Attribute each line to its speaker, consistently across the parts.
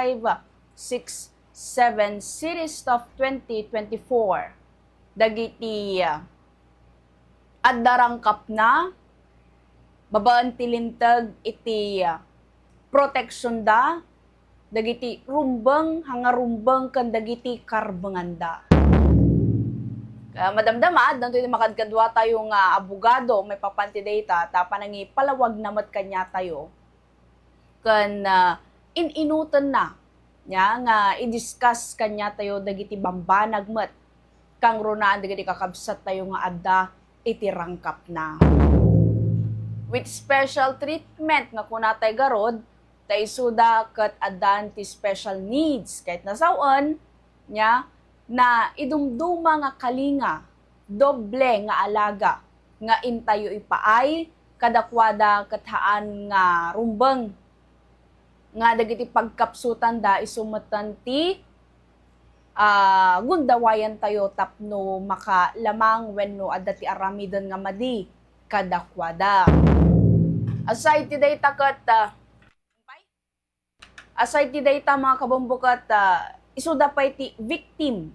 Speaker 1: 6, 7 series of 2024 dagiti uh, addarangkap na babaan tilintag iti uh, protection da dagiti rumbang hangarumbang kan dagiti karbanganda. Kaya madamdama, danto yung makadkadwa tayo nga abogado, may papanti data, tapa nangi palawag namat kanya tayo. Kan uh, ininutan na, nya nga i-discuss kanya tayo dagiti bambanag mat, kang runaan dagiti kakabsat tayo nga adda iti rangkap na. With special treatment nga kunatay garod, tay suda kat adan ti special needs. Kahit nasaon nya na idumduma nga kalinga doble nga alaga nga intayo ipaay kadakwada kathaan nga rumbang nga dagiti pagkapsutan da isumatan ti ah gundawayan tayo tapno makalamang wenno adda ti aramidan nga madi kadakwada. Aside ti data kat ah, aside ti data mga kabambukat uh, isuda pa iti victim.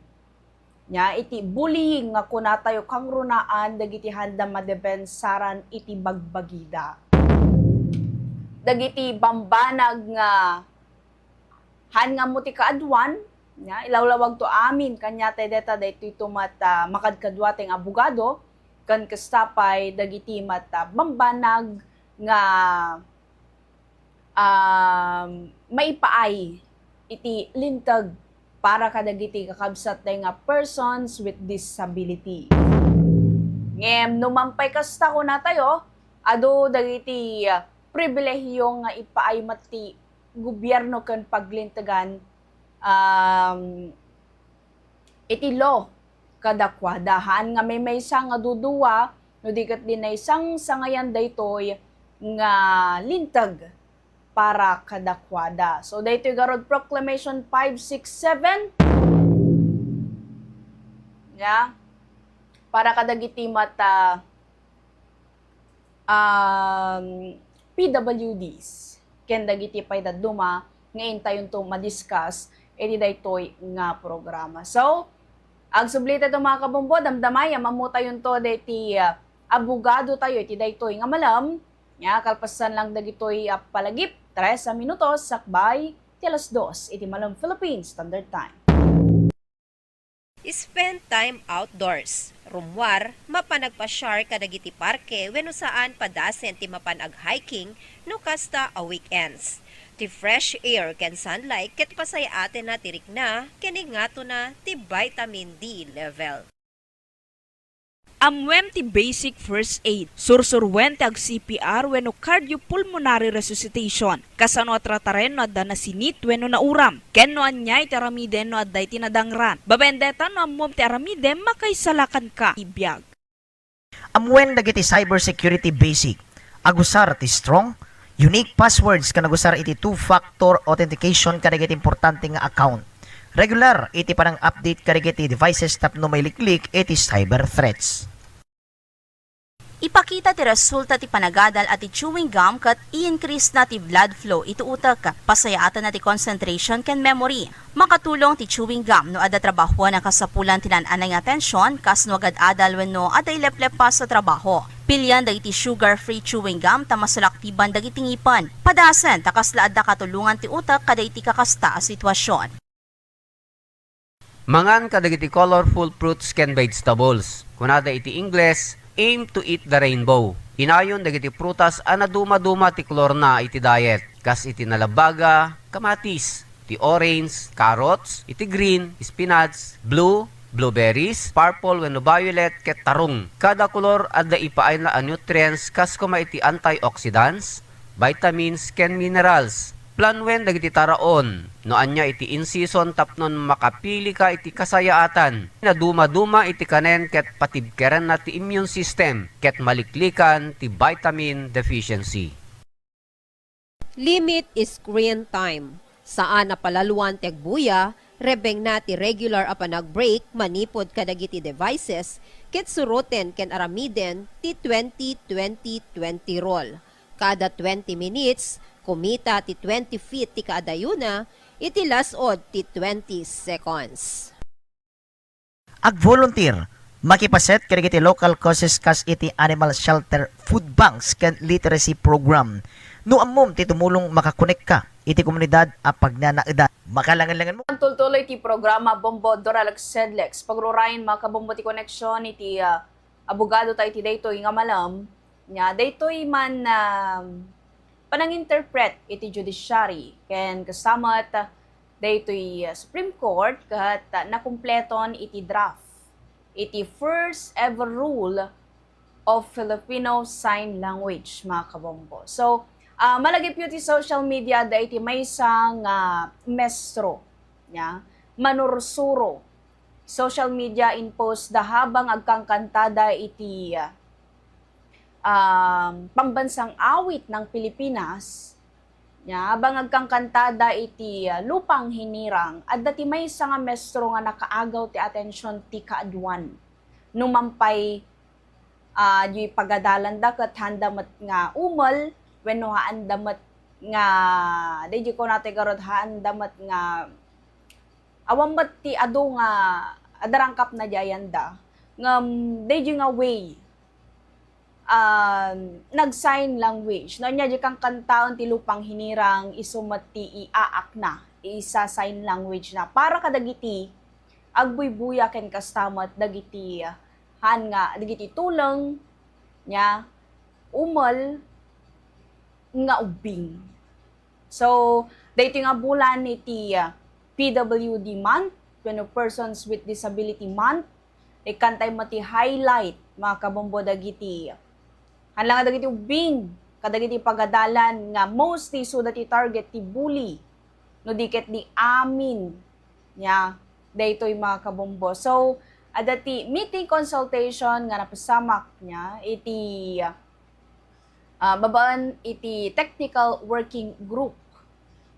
Speaker 1: Nya iti bullying nga kunatayo kang runaan dagiti handa madebensaran iti bagbagida dagiti bambanag nga han nga mo ti kaadwan nya ilawlawag to amin kanya tay deta daytoy tumat uh, makadkadwa teng abogado kan kastapay dagiti mata bambanag nga um, maipaay iti lintag para kadagiti kakabsat tay nga persons with disability. Ngem numampay kasta ko na tayo, ado dagiti uh, pribilehiyo nga ipaay mati gobyerno kan paglintagan um, iti law kadakwadahan nga may may nga duduwa no dikat din na isang sangayan daytoy nga lintag para kadakwada. So daytoy garod proclamation 567 ya para kadagiti mata um, PWDs ken dagiti pay duma ngayon tayo to madiscuss iti daytoy nga programa. So, ag sublita to mga kabombo, damdamaya, mamuta yun to deti uh, abogado tayo, iti daytoy nga malam, nga kalpasan lang dagitoy uh, palagip, 3 minutos, sakbay, tilas dos, iti malam Philippines Standard Time.
Speaker 2: Spend time outdoors. Rumwar, mapanagpa-shar kadagiti parke wenno saan padasen ti mapanag hiking no kasta a weekends. Ti fresh air ken sunlight ket pasay atin na tirik na ngato na ti vitamin D level.
Speaker 3: Amwem ti basic first aid, sursurwen ti ag CPR wenno cardiopulmonary resuscitation, kasano trataren no adda na sinit wenno na uram, ken no anyay ti aramiden no adday tinadangran. Babendeta no ammom ti aramiden makaisalakan ka ibiyag.
Speaker 4: Amwen dagiti cybersecurity basic. Agusar ti strong, unique passwords kan agusar iti two-factor authentication kadagiti importante nga account. Regular iti panang update kadagiti devices tapno may liklik iti cyber threats.
Speaker 5: Ipakita ti resulta ti panagadal at ti chewing gum kat i-increase na ti blood flow ito utak pasayaatan na ti concentration ken memory. Makatulong ti chewing gum no ada trabaho na kasapulan tinananay nga atensyon kas no agad adal wenno aday leplep pa sa trabaho. Pilyan dagiti sugar-free chewing gum ta masalaktiban dagiti ngipan. Padasen takas laad da katulungan ti utak kada iti kakasta a sitwasyon.
Speaker 6: Mangan kadagiti colorful fruits ken vegetables. Kunada iti Ingles, aim to eat the rainbow. Inayon dagiti prutas ana duma-duma ti klorna iti diet. Kas iti nalabaga, kamatis, ti orange, carrots, iti green, spinach, blue, blueberries, purple wenno violet ket tarong. Kada kolor adda ipaay na nutrients kas kuma iti antioxidants, vitamins ken minerals. Planwen dagiti taraon, no anya iti in-season tapnon makapili ka iti kasayaatan. Na duma-duma iti kanen ket patibkeran na ti immune system ket maliklikan ti vitamin deficiency.
Speaker 2: Limit screen time. Saan na palaluan ti agbuya, rebeng na ti regular a panag-break manipod kadagiti devices ket suroten ken aramiden ti 20-20-20 roll. Kada 20 minutes, kumita ti 20 feet ti kaadayuna, iti lasod ti 20 seconds.
Speaker 4: Ag volunteer, makipaset kadagiti local causes kas iti animal shelter food banks ken literacy program. No ammom ti tumulong makakonek ka iti komunidad a pagnanaedan. Makalangan-langan mo
Speaker 1: Ang tultuloy ti programa Bombo Doralag Sedlex. Pagrurayin mga kabombo ti connection iti ah, abogado tayo ti daytoy nga malam. Nya daytoy man na panang-interpret iti judiciary. Ken kasamat ah, daytoy ah, Supreme Court kat ah, nakumpleton iti draft. Iti first ever rule of Filipino Sign Language, mga kabombo. So, ah malagip yun ti social media da iti may isang ah, mestro, ya, manursuro. Social media in post da habang agkangkantada iti ah, um, pambansang awit ng Pilipinas, ya, habang agkangkantada iti ah, lupang hinirang, at dati may isang nga mestro nga nakaagaw ti atensyon ti kaadwan. Numampay uh, di pagadalan da kat handamat nga umal wenno haan damat nga di ko nate garod haan damat nga awam mat ti ado nga adarangkap na jayanda nga di nga way um, nag-sign language. No, niya di kang kantaon ti lupang hinirang isumat ti iaak na, isa sign language na. Para kadagiti, agbuy-buya ken kastamat dagiti han nga, dagiti tulong niya, umal, nga ubing. So, dito nga bulan iti ah, PWD month, when persons with disability month, ikantay mati highlight mga kabombo dagiti Hanlang nga dagiti ubing, kadagiti pagadalan nga mostly so that target ti bully, no diket di amin, nya, daytoy mga kabombo. So, adati meeting consultation nga napasamak niya, iti ah, babaan iti technical working group.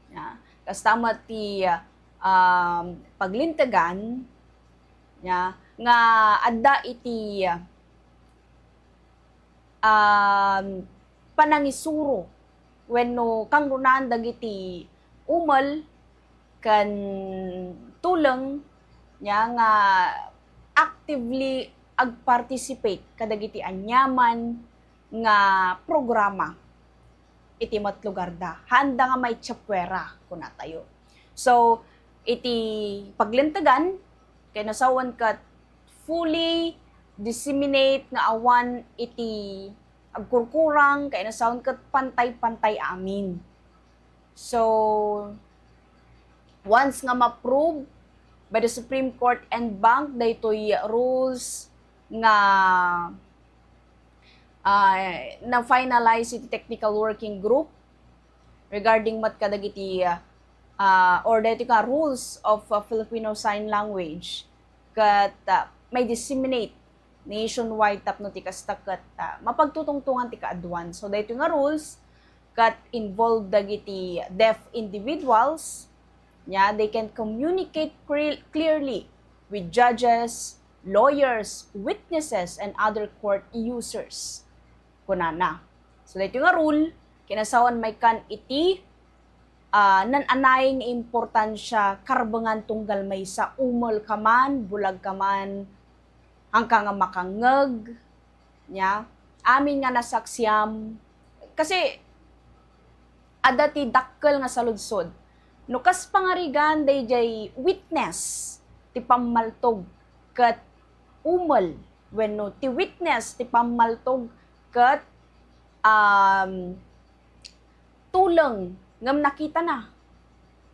Speaker 1: Ya, kasama ti ah, um, paglintagan ya, nga adda iti ah, um, panangisuro wenno kang runan dagiti umal kan tulong nya nga actively ag-participate kadagiti anyaman nga programa iti mat lugar da. Handa nga may chapwera kuna tayo. So iti paglintagan kay nasawan kat fully disseminate nga awan iti agkurkurang kay nasawan kat pantay-pantay amin. So once nga ma-prove by the Supreme Court and Bank daytoy rules nga uh, na finalize iti technical working group regarding mat kadagiti uh, uh, or dito ka rules of uh, Filipino Sign Language. Kat uh, may disseminate nationwide tapno ti kastakat uh, mapagtutungtungan ti kaadwan so dito nga rules kat involved dagiti deaf individuals nya they can communicate clearly with judges lawyers witnesses and other court users. Kunana so dito nga rule kinasawan may kan iti uh, nananaying importansya karbangan tunggal may sa umol kaman, bulag kaman, hangka nga makangeg, nya, amin nga nasaksiyam, kasi, adati dakkel nga saludsod, no kas pangarigan day jay witness, ti pamaltog, kat umol, when no, ti witness, ti pamaltog, kat, um, tulong. Ngam nakita na.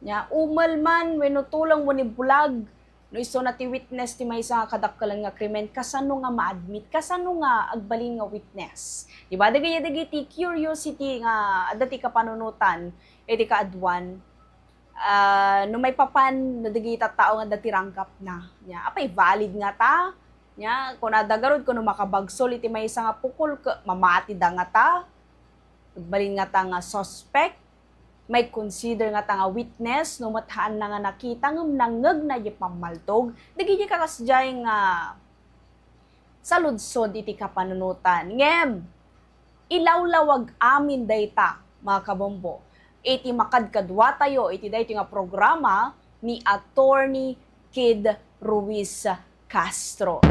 Speaker 1: Nya umal man wenno tulang mo ni bulag no iso na ti witness ti may nga kadakkelan nga krimen kasano nga ma-admit kasano nga agbalin nga witness. Di ba dagay dagay ti curiosity nga adda ti kapanunutan iti kaadwan uh, no may papan no dagay tao nga dati rangkap na. Nya apay valid nga ta. Nya kun adagarod kuno makabagsol iti may nga pukol ka mamati da nga ta. Agbalin nga ta nga suspect may consider nga tanga witness no mathaan na nga nakita ngam nangeg na di pamaltog dagi di kakasjay nga saludsod iti kapanunutan ngem ilawlawag amin dayta mga kabombo iti makadkadwa tayo iti dayto nga programa ni Attorney Kid Ruiz Castro.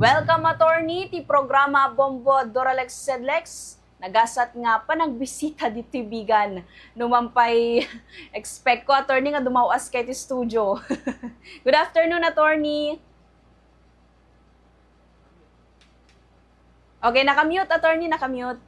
Speaker 1: Welcome attorney ti programa Bombo Doralex Sedlex. Nagasat nga pa nagbisita dito bigan. Numampay expect ko attorney nga dumawas kay ti studio. Good afternoon attorney. Okay, nakamute attorney, nakamute.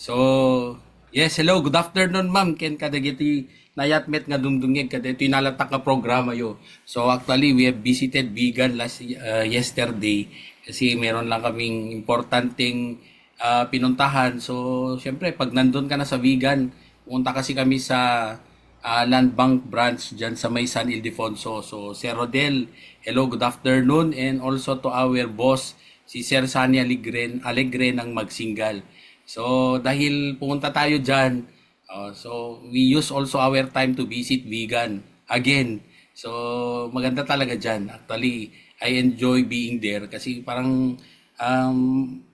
Speaker 7: So, yes, hello, good afternoon ma'am. Ken kadagiti nayatmet nga dumdungeg kada ito nalatak nga programa yo. So actually we have visited Bigan last uh, yesterday kasi meron lang kaming importanteng uh, pinuntahan. So syempre pag nandun ka na sa Bigan, punta kasi kami sa uh, Land Bank branch dyan sa may San Ildefonso. So Sir Rodel, hello, good afternoon and also to our boss si Sir Sani Alegre, Alegre ng Magsingal. So, dahil pumunta tayo dyan, uh, so we use also our time to visit vegan again. So, maganda talaga dyan. Actually, I enjoy being there kasi parang um,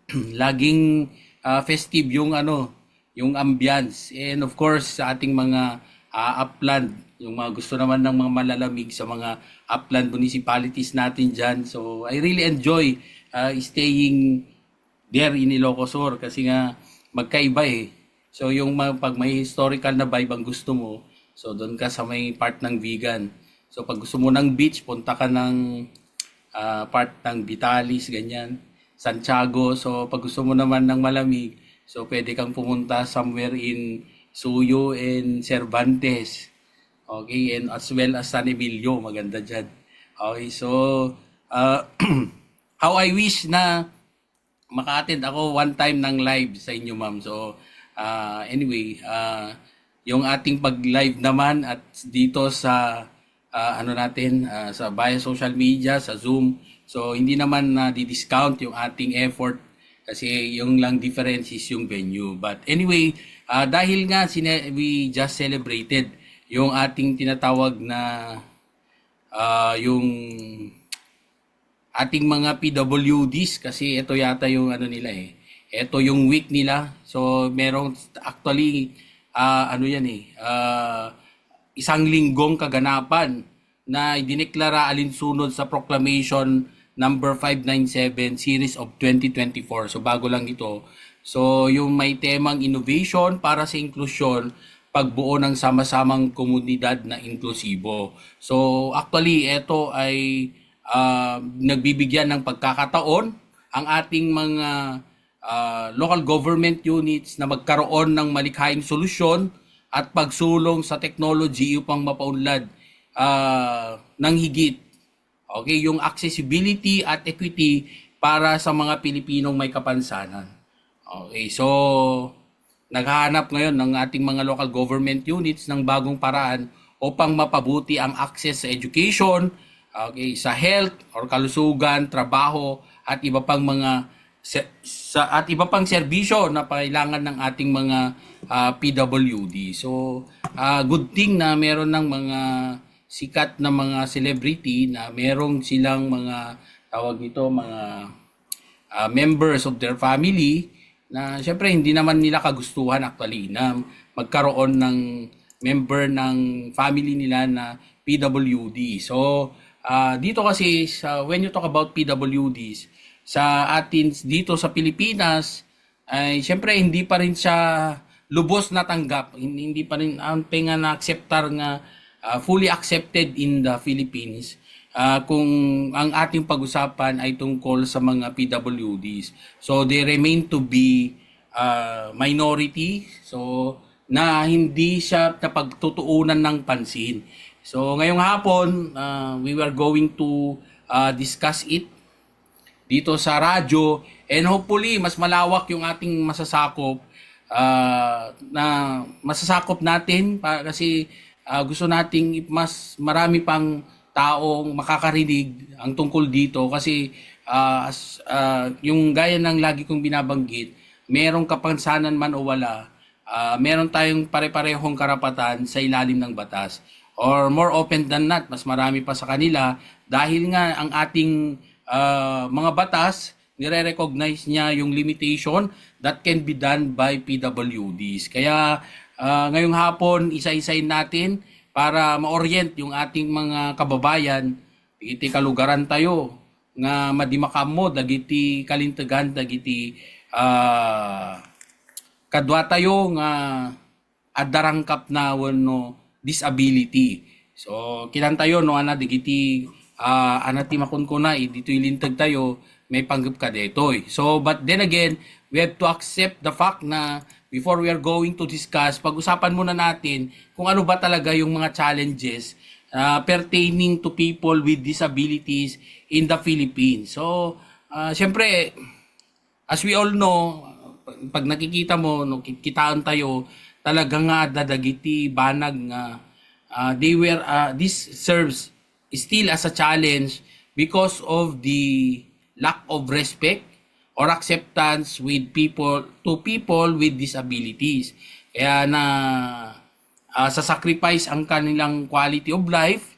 Speaker 7: laging uh, festive yung ano, yung ambience. And of course, sa ating mga uh, upland, yung mga gusto naman ng mga malalamig sa mga upland municipalities natin dyan. So, I really enjoy uh, staying there in Ilocos Sur kasi nga magkaiba eh. So yung pag may historical na vibe ang gusto mo, so doon ka sa may part ng vegan. So pag gusto mo ng beach, punta ka ng ah, part ng Vitalis, ganyan. Santiago. So pag gusto mo naman ng malamig, so pwede kang pumunta somewhere in Suyo and Cervantes. Okay, and as well as San Emilio, maganda dyan. Okay, so ah, how I wish na maka-attend ako one time ng live sa inyo, ma'am. So, uh, anyway, uh, yung ating pag-live naman at dito sa uh, ano natin, uh, sa via social media, sa Zoom. So, hindi naman na di-discount yung ating effort kasi yung lang difference is yung venue. But anyway, uh, dahil nga sine- we just celebrated yung ating tinatawag na uh, yung ating mga PWDs kasi ito yata yung ano nila eh. Ito yung week nila. So merong actually ah, ano yan eh ah, isang linggong kaganapan na idineklara alinsunod sa proclamation number 597 series of 2024. So bago lang ito. So yung may temang innovation para sa inklusyon pagbuo ng sama-samang komunidad na inklusibo. So actually ito ay uh, nagbibigyan ng pagkakataon ang ating mga uh, local government units na magkaroon ng malikhaing solusyon at pagsulong sa technology upang mapaunlad uh, ng higit okay yung accessibility at equity para sa mga Pilipinong may kapansanan. Okay, so naghahanap ngayon ng ating mga local government units ng bagong paraan upang mapabuti ang access sa education, okay, sa health or kalusugan, trabaho at iba pang mga sa at iba pang serbisyo na kailangan ng ating mga ah, PWD. So, ah, good thing na meron ng mga sikat na mga celebrity na merong silang mga tawag nito mga ah, members of their family na syempre hindi naman nila kagustuhan actually na magkaroon ng member ng family nila na PWD. So, ah, dito kasi sa when you talk about PWDs sa atin dito sa Pilipinas ay syempre hindi pa rin siya lubos na tanggap. Hindi, pa rin ang penga na acceptar nga ah, fully accepted in the Philippines. Ah, kung ang ating pag-usapan ay tungkol sa mga PWDs. So they remain to be ah, minority. So na hindi siya napagtutuunan ng pansin. So ngayong hapon, ah, we were going to ah, discuss it dito sa radyo. And hopefully mas malawak yung ating masasakop ah, na masasakop natin para kasi ah, gusto nating mas marami pang taong makakarinig ang tungkol dito. Kasi ah, as- ah, yung gaya ng lagi kong binabanggit merong kapansanan man o wala ah, meron tayong pare-parehong karapatan sa ilalim ng batas. Or more open than not mas marami pa sa kanila dahil nga ang ating ah, mga batas nire-recognize niya yung limitation that can be done by PWDs. Kaya ah, ngayong hapon, isa-isayin natin para ma-orient yung ating mga kababayan, iti kalugaran tayo nga madimakam mo, dagiti kalintagan, dagiti ah, kadwa tayo nga adarangkap na wano disability. So, kilan tayo no ana digiti uh, ana ti makon ko na eh, dito ilintag tayo may panggap ka detoy. So, but then again, we have to accept the fact na before we are going to discuss, pag-usapan muna natin kung ano ba talaga yung mga challenges uh, pertaining to people with disabilities in the Philippines. So, uh, syempre, as we all know, pag nakikita mo, no, kitaan tayo, talagang nga dadagiti banag nga uh, they were uh, this serves still as a challenge because of the lack of respect or acceptance with people to people with disabilities. Kaya na uh, sa sacrifice ang kanilang quality of life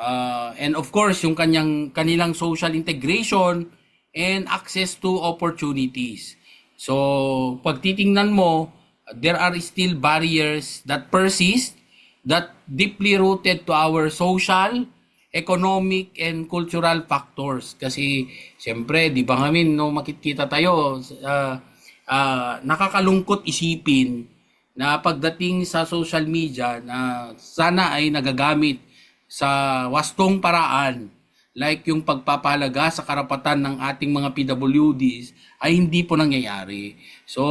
Speaker 7: uh, and of course yung kanyang kanilang social integration and access to opportunities. So, pag titingnan mo, there are still barriers that persist that deeply rooted to our social, economic, and cultural factors. Kasi, siyempre, di ba ngamin, no, makikita tayo, uh, uh, nakakalungkot isipin na pagdating sa social media na sana ay nagagamit sa wastong paraan like yung pagpapalaga sa karapatan ng ating mga PWDs ay hindi po nangyayari. So,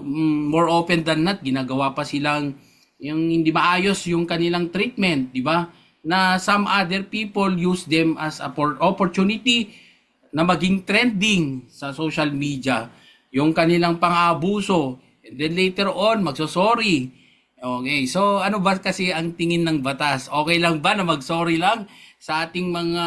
Speaker 7: mm, more often than not, ginagawa pa silang yung hindi maayos yung kanilang treatment, di ba? Na some other people use them as a por- opportunity na maging trending sa social media. Yung kanilang pang-abuso. And then later on, magsosorry. Okay, so ano ba kasi ang tingin ng batas? Okay lang ba na mag-sorry lang sa ating mga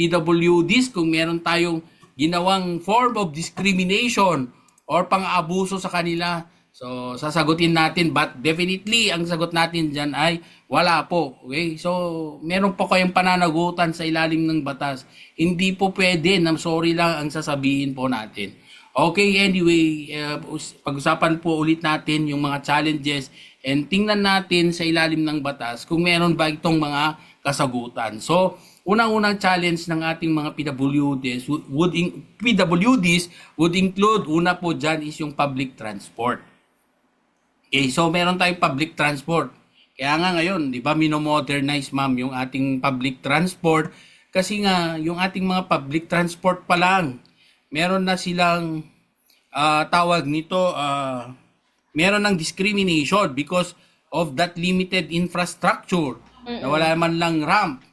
Speaker 7: PWDs kung meron tayong ginawang form of discrimination or pang-abuso sa kanila? So, sasagutin natin but definitely ang sagot natin dyan ay wala po. Okay? So, meron po kayong pananagutan sa ilalim ng batas. Hindi po pwede na sorry lang ang sasabihin po natin. Okay, anyway, uh, pag-usapan po ulit natin yung mga challenges and tingnan natin sa ilalim ng batas kung meron ba itong mga kasagutan. So, unang-unang challenge ng ating mga PWDs would, would in, PWDs would include una po dyan is yung public transport. Okay, so meron tayong public transport. Kaya nga ngayon, 'di ba, mino-modernize ma'am yung ating public transport kasi nga yung ating mga public transport pa lang meron na silang ah, tawag nito ah, meron ng discrimination because of that limited infrastructure na wala man lang ramp.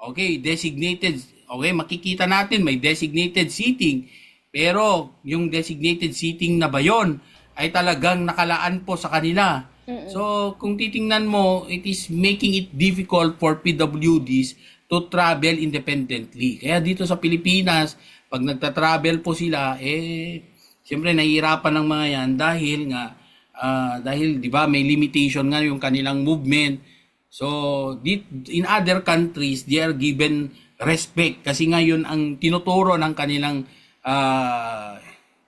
Speaker 7: Okay, designated. Okay, makikita natin may designated seating. Pero yung designated seating na ba yon ay talagang nakalaan po sa kanila. So, kung titingnan mo, it is making it difficult for PWDs to travel independently. Kaya dito sa Pilipinas, pag nagta-travel po sila, eh, siyempre nahihirapan ng mga yan dahil nga, ah, dahil di ba may limitation nga yung kanilang movement. So, in other countries, they are given respect kasi ngayon ang tinuturo ng kanilang ah,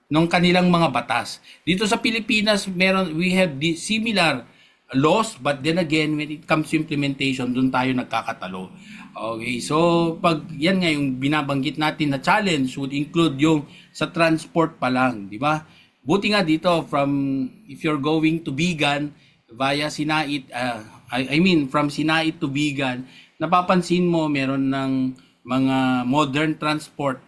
Speaker 7: ng kanilang mga batas. Dito sa Pilipinas, meron we have the similar laws but then again when it comes to implementation, doon tayo nagkakatalo. Okay, so pag yan nga yung binabanggit natin na challenge would include yung sa transport pa lang, di ba? Buti nga dito from if you're going to Bigan via Sinait, uh, I, I mean from Sinait to Bigan, napapansin mo meron ng mga modern transport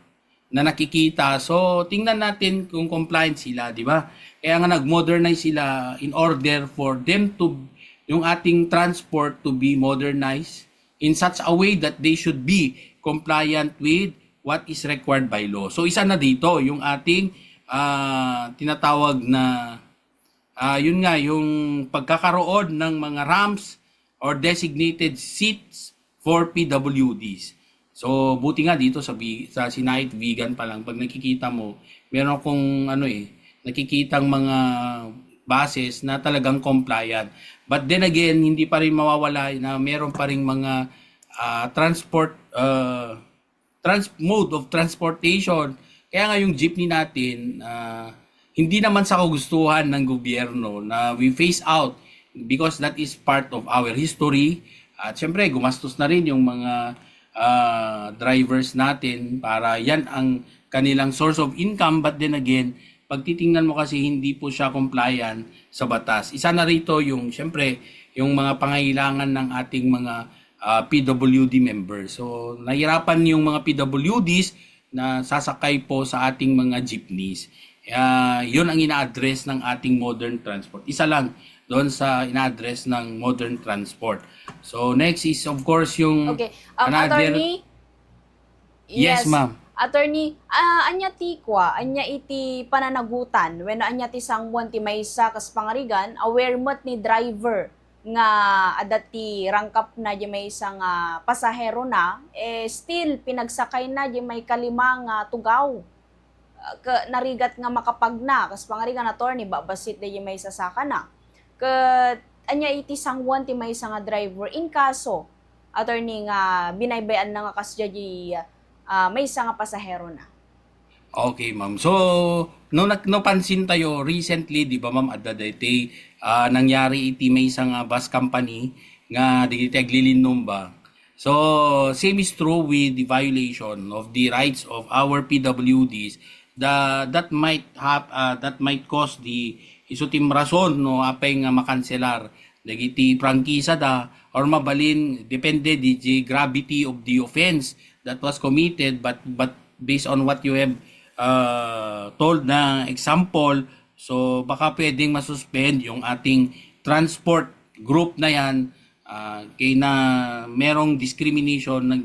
Speaker 7: na nakikita. So, tingnan natin kung compliant sila, di ba? Kaya nga nag-modernize sila in order for them to, yung ating transport to be modernized in such a way that they should be compliant with what is required by law. So, isa na dito, yung ating ah, tinatawag na, ah, yun nga, yung pagkakaroon ng mga ramps or designated seats for PWDs. So, buti nga dito sa, sa Sinait Vegan pa lang, pag nakikita mo, meron akong ano eh, nakikitang mga bases na talagang compliant. But then again, hindi pa rin mawawala na meron pa rin mga ah, transport, ah, trans mode of transportation. Kaya nga yung jeepney natin, ah, hindi naman sa kagustuhan ng gobyerno na we phase out because that is part of our history. At syempre, gumastos na rin yung mga ah, drivers natin para yan ang kanilang source of income. But then again, pag titingnan mo kasi hindi po siya compliant sa batas. Isa na rito yung, syempre, yung mga pangailangan ng ating mga ah, PWD members. So, nahirapan yung mga PWDs na sasakay po sa ating mga jeepneys. Uh, yun ang ina-address ng ating modern transport. Isa lang doon sa ina-address ng modern transport. So, next is of course yung
Speaker 1: Okay. Um,
Speaker 7: another-
Speaker 1: attorney?
Speaker 7: Yes, ma'am.
Speaker 1: Attorney, ah anya ti kwa, anya iti pananagutan, when anya ti sangbuan ti maysa kas pangarigan, aware mo't ni driver nga adat ti rangkap na di may isang nga pasahero na, eh still pinagsakay na di may kalima nga tugaw. Ah, ka, narigat nga makapag na, kas pangarigan attorney, babasit di may sasaka na. Ka, anya iti sangbuan ti may nga driver, in kaso, attorney nga binaybayan na nga kas di ah, may nga pasahero na.
Speaker 7: Okay, ma'am. So, no napansin tayo recently, di ba ma'am, at dati ah, nangyari iti may isang ah, bus company nga di iti aglilinom ba. So, same is true with the violation of the rights of our PWDs the, that might have ah, that might cause the isutim rason no apay nga makanselar dagiti prangkisa da or mabalin depende di gravity of the offense that was committed but but based on what you have uh, told na example so baka pwedeng masuspend yung ating transport group na yan uh, kay na merong discrimination nag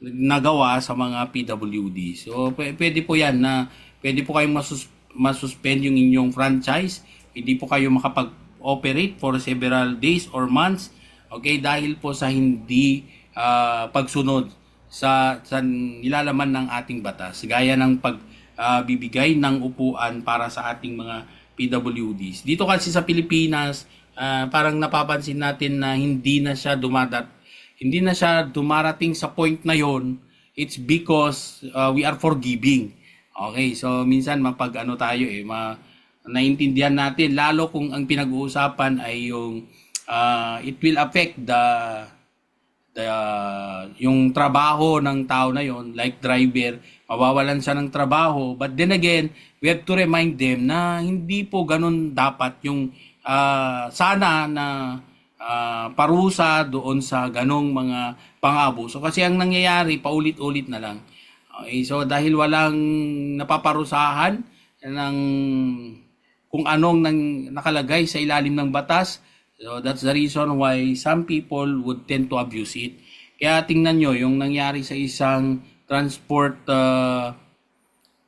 Speaker 7: nagawa sa mga PWD. So pw- pwede po yan na pwede po kayong masus masuspend yung inyong franchise. Hindi po kayo makapag-operate for several days or months. Okay, dahil po sa hindi ah, pagsunod sa sa nilalaman ng ating batas gaya ng pagbibigay ng upuan para sa ating mga PWDs. Dito kasi sa Pilipinas, ah, parang napapansin natin na hindi na siya dumadat hindi na siya dumarating sa point na yon. It's because ah, we are forgiving. Okay, so minsan mapag ano tayo eh, ma naintindihan natin lalo kung ang pinag-uusapan ay yung ah, it will affect the the yung trabaho ng tao na yon like driver mawawalan siya ng trabaho. But then again we have to remind them na hindi po ganun dapat yung ah, sana na ah, parusa doon sa ganong mga pang-abuso kasi ang nangyayari paulit-ulit na lang. Okay, so dahil walang napaparusahan ng kung anong nang nakalagay sa ilalim ng batas So that's the reason why some people would tend to abuse it. Kaya tingnan nyo yung nangyari sa isang transport uh,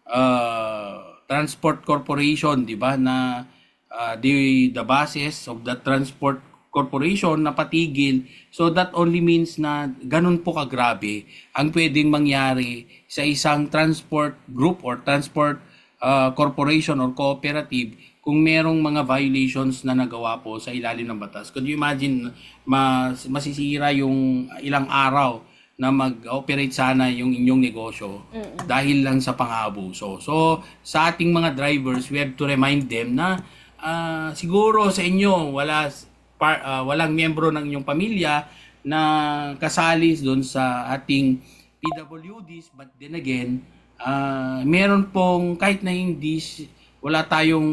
Speaker 7: uh, transport corporation, 'di ba, na uh, the the basis of the transport corporation na patigil. So that only means na ganun po kagrabe ang pwedeng mangyari sa isang transport group or transport uh, corporation or cooperative kung merong mga violations na nagawa po sa ilalim ng batas. Could you imagine mas, masisira yung ilang araw na mag-operate sana yung inyong negosyo dahil lang sa pang-aabuso. So, sa ating mga drivers, we have to remind them na ah, siguro sa inyo wala par, ah, walang miyembro ng inyong pamilya na kasali doon sa ating PWDs but then again, ah, meron pong kahit na hindi wala tayong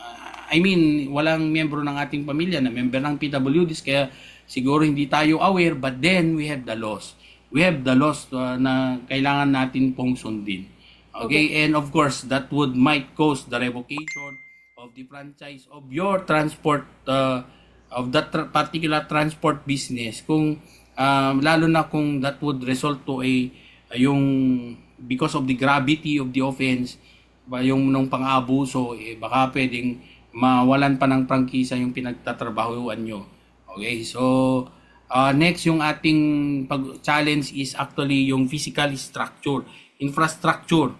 Speaker 7: ah, I mean, walang miyembro ng ating pamilya na member ng PWDs kaya siguro hindi tayo aware but then we have the laws. We have the laws ah, na kailangan natin pong sundin. Okay? And of course, that would might cause the revocation of the franchise of your transport uh, of that tra- particular transport business kung um, lalo na kung that would result to a yung because of the gravity of the offense ba yung nung pang-abuso eh baka pwedeng mawalan pa ng prangkisa yung pinagtatrabahuan nyo. Okay, so uh, next yung ating pag-challenge is actually yung physical structure, infrastructure.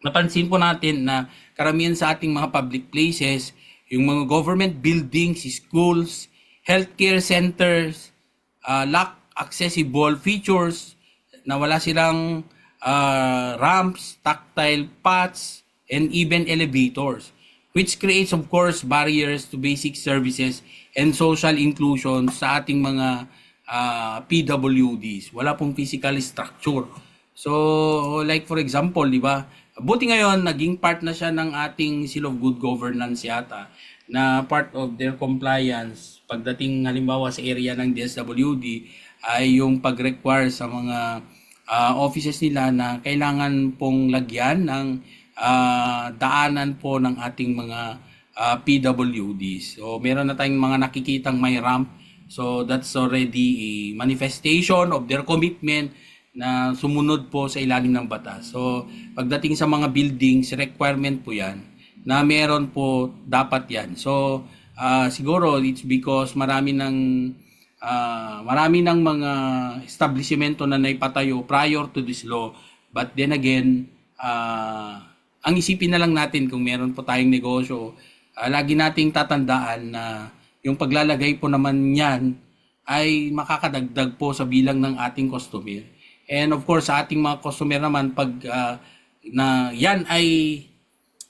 Speaker 7: Napansin po natin na karamihan sa ating mga public places, yung mga government buildings, schools, healthcare centers, uh, lack accessible features na wala silang uh, ramps, tactile paths, and even elevators, which creates of course barriers to basic services and social inclusion sa ating mga uh, PWDs. Wala pong physical structure. So, like for example, di ba, buti ngayon, naging part na siya ng ating Seal of Good Governance yata, na part of their compliance pagdating halimbawa sa area ng DSWD ay yung pag-require sa mga ah, offices nila na kailangan pong lagyan ng ah, daanan po ng ating mga ah, PWDs. So, meron na tayong mga nakikitang may ramp. So, that's already a manifestation of their commitment na sumunod po sa ilalim ng batas. So, pagdating sa mga buildings, requirement po yan na meron po dapat yan. So, ah, siguro it's because marami ng ah, marami ng mga establishmento na naipatayo prior to this law. But then again, ah, ang isipin na lang natin kung meron po tayong negosyo, ah, lagi nating tatandaan na yung paglalagay po naman yan ay makakadagdag po sa bilang ng ating customer. And of course, sa ating mga customer naman, pag ah, na yan ay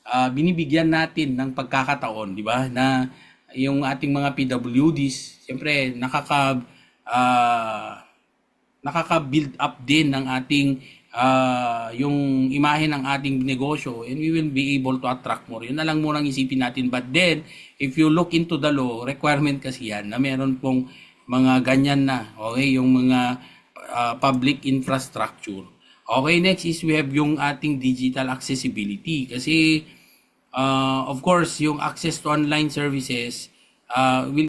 Speaker 7: ah, binibigyan natin ng pagkakataon, di ba? Na yung ating mga PWDs, siyempre nakaka ah, nakaka-build up din ng ating ah, yung imahe ng ating negosyo and we will be able to attract more. Yun na lang munang isipin natin. But then, if you look into the law, requirement kasi yan na meron pong mga ganyan na, okay, yung mga ah, public infrastructure. Okay, next is we have yung ating digital accessibility. Kasi, ah, of course, yung access to online services uh, will